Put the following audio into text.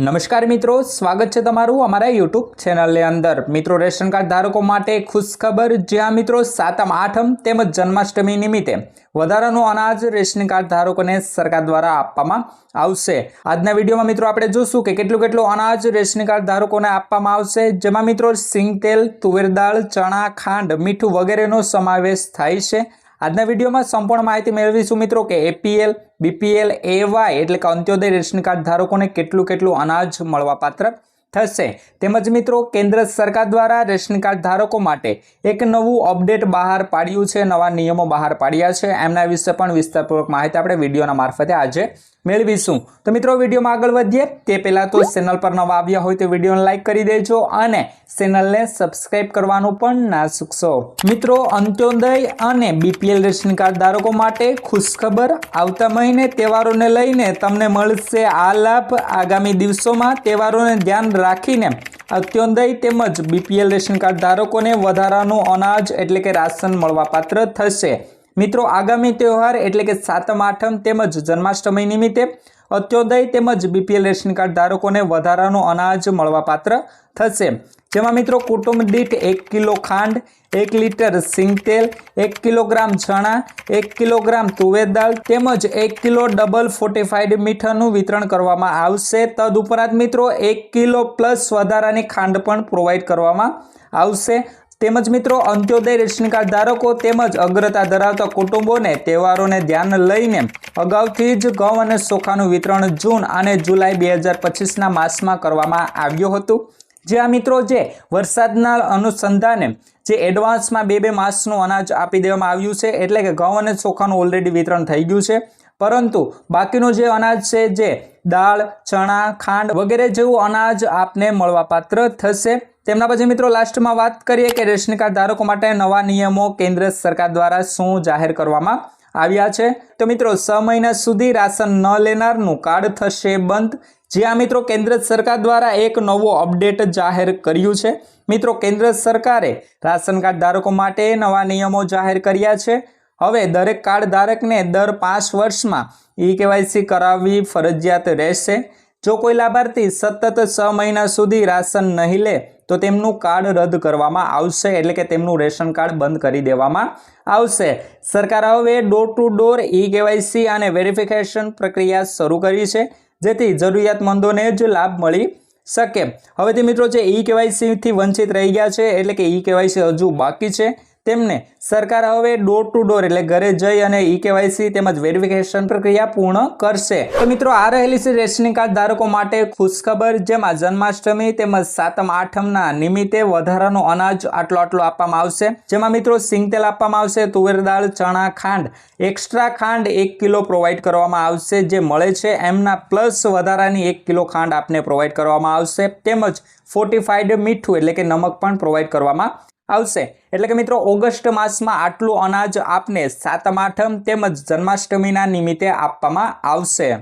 નમસ્કાર મિત્રો, સ્વાગત છે તમારું અમારા યુટ્યુબ ચેનલની અંદર. મિત્રો, રેશન કાર્ડ ધારકો માટે ખુશખબર. જ્યાં મિત્રો, સાતમ, આઠમ તેમજ જન્માષ્ટમી નિમિત્તે વધારાનું અનાજ રેશન કાર્ડ ધારકોને સરકાર દ્વારા આપવામાં આવશે. આજના વિડીયોમાં મિત્રો, આપણે જોશું કે કેટલું કેટલું અનાજ રેશન કાર્ડ ધારકોને આપવામાં આવશે. જેમાં મિત્રો સિંગ તેલ તુવેર દાળ, ચણા, ખાંડ, મીઠું વગેરેનો સમાવેશ થાય છે. આજના વિડીયોમાં સંપૂર્ણ માહિતી મેળવીશું મિત્રો કે એપીએલ બીપીએલ એવાય એટલે કે અંત્યોદય રેશન કાર્ડ ધારકોને કેટલું કેટલું અનાજ મળવાપાત્ર થશે. તેમજ મિત્રો, કેન્દ્ર સરકાર દ્વારા રેશન કાર્ડ ધારકો માટે એક નવું અપડેટ બહાર પાડ્યું છે, નવા નિયમો બહાર પાડ્યા છે. એમના વિશે પણ વિસ્તારપૂર્વક માહિતી આપણે વિડીયોના મારફતે આજે મેળવીશું. તો મિત્રો, વિડીયોમાં આગળ વધીએ. તે પહેલાં તો ચેનલ પર નવા આવ્યા હોય તો વિડીયોને લાઇક કરી દેજો અને ચેનલને સબસ્ક્રાઇબ કરવાનું પણ ના ચૂકશો. મિત્રો, અંત્યોદય અને બીપીએલ રેશન કાર્ડ ધારકો માટે ખુશખબર. આવતા મહિને તહેવારોને લઈને તમને મળશે આ લાભ આગામી દિવસોમાં તહેવારોને ધ્યાન રાખીને અત્યોદય તેમજ બીપીએલ રેશન કાર્ડ ધારકોને વધારાનું અનાજ એટલે કે રાશન મળવાપાત્ર થશે. મિત્રો, આગામી તહેવાર એટલે કે સાતમ, આઠમ તેમજ જન્માષ્ટમી નિમિત્તે અત્યોદય તેમજ બીપીએલ રેશન કાર્ડ ધારકોને વધારાનું અનાજ મળવાપાત્ર થશે. જેમાં મિત્રો કુટુંબ દીઠ એક કિલો ખાંડ, એક લીટર સિંગ તેલ, એક કિલોગ્રામ ચણા, એક કિલોગ્રામ તુવેર દાળ તેમજ એક કિલો ડબલ ફોર્ટિફાઈડ મીઠાનું વિતરણ કરવામાં આવશે. તદુપરાંત મિત્રો એક કિલો પ્લસ વધારાની ખાંડ પણ પ્રોવાઈડ કરવામાં આવશે. તેમજ મિત્રો અંત્યોદય રેશન ધારકો તેમજ અગ્રતા ધરાવતા કુટુંબોને તહેવારોને ધ્યાન લઈને અગાઉથી જ ઘઉં અને ચોખાનું વિતરણ જૂન અને જુલાઈ બે હજાર પચીસના માસમાં કરવામાં આવ્યું હતું. જે આ મિત્રો જે વરસાદના અનુસંધાને જે એડવાન્સમાં બે બે માસનું અનાજ આપી દેવામાં આવ્યું છે, એટલે કે ઘઉં અને ચોખાનું ઓલરેડી વિતરણ થઈ ગયું છે. પરંતુ બાકીનું જે અનાજ છે, જે દાળ, ચણા, ખાંડ વગેરે જેવું અનાજ આપને મળવાપાત્ર થશે. તેમના પછી મિત્રો લાસ્ટમાં વાત કરીએ કે રેશન કાર્ડ ધારકો માટે નવા નિયમો કેન્દ્ર સરકાર દ્વારા શું જાહેર કરવામાં આવ્યા છે? તો મિત્રો છ મહિના સુધી રાશન ન લેનારનું કાર્ડ થશે બંધ. જ્યાં મિત્રો કેન્દ્ર સરકાર દ્વારા એક નવો અપડેટ જાહેર કર્યું છે. મિત્રો, કેન્દ્ર સરકારે રાશન કાર્ડ ધારકો માટે નવા નિયમો જાહેર કર્યા છે. હવે દરેક કાર્ડ ધારકને દર પાંચ વર્ષમાં ઈ કેવાયસી કરાવવી ફરજિયાત રહેશે. જો કોઈ લાભાર્થી સતત છ મહિના સુધી રાશન નહીં લે, તો તેમનું કાર્ડ રદ કરવામાં આવશે, એટલે કે તેમનું રેશન કાર્ડ બંધ કરી દેવામાં આવશે. સરકાર હવે door to door e KYC અને વેરિફિકેશન પ્રક્રિયા શરૂ કરી છે. જેથી જરૂરિયાતમંદોને જ લાભ મળી શકે. હવેથી મિત્રો જે ઈ કેવાયસીથી વંચિત રહી ગયા છે, એટલે કે ઈ કેવાયસી હજુ બાકી છે. તેમને સરકાર હવે ડોર ટુ ડોર એટલે ઘરે જઈ અને ઈ કેવાયસી તેમજ વેરિફિકેશન પ્રક્રિયા પૂર્ણ કરશે. તો મિત્રો, આ રહેલી છે રેશનિંગ કાર્ડ ધારકો માટે ખુશખબર, જેમાં જન્માષ્ટમી તેમજ સાતમ, આઠમના નિમિત્તે વધારાનો અનાજ આટલો આટલો આપવામાં આવશે. જેમાં મિત્રો સિંગતેલ આપવામાં આવશે, તુવેર દાળ, ચણા ખાંડ એક્સ્ટ્રા ખાંડ એક કિલો પ્રોવાઈડ કરવામાં આવશે, જે મળે છે એમના પ્લસ વધારાની એક કિલો ખાંડ આપને પ્રોવાઈડ કરવામાં આવશે. તેમજ ફોર્ટિફાઈડ મીઠું એટલે કે નમક પણ પ્રોવાઈડ કરવામાં આવશે. એટલે કે મિત્રો, ઓગસ્ટ માસમાં આટલું અનાજ આપને સાતમ, આઠમ તેમજ જન્માષ્ટમીના નિમિત્તે આપવામાં આવશે.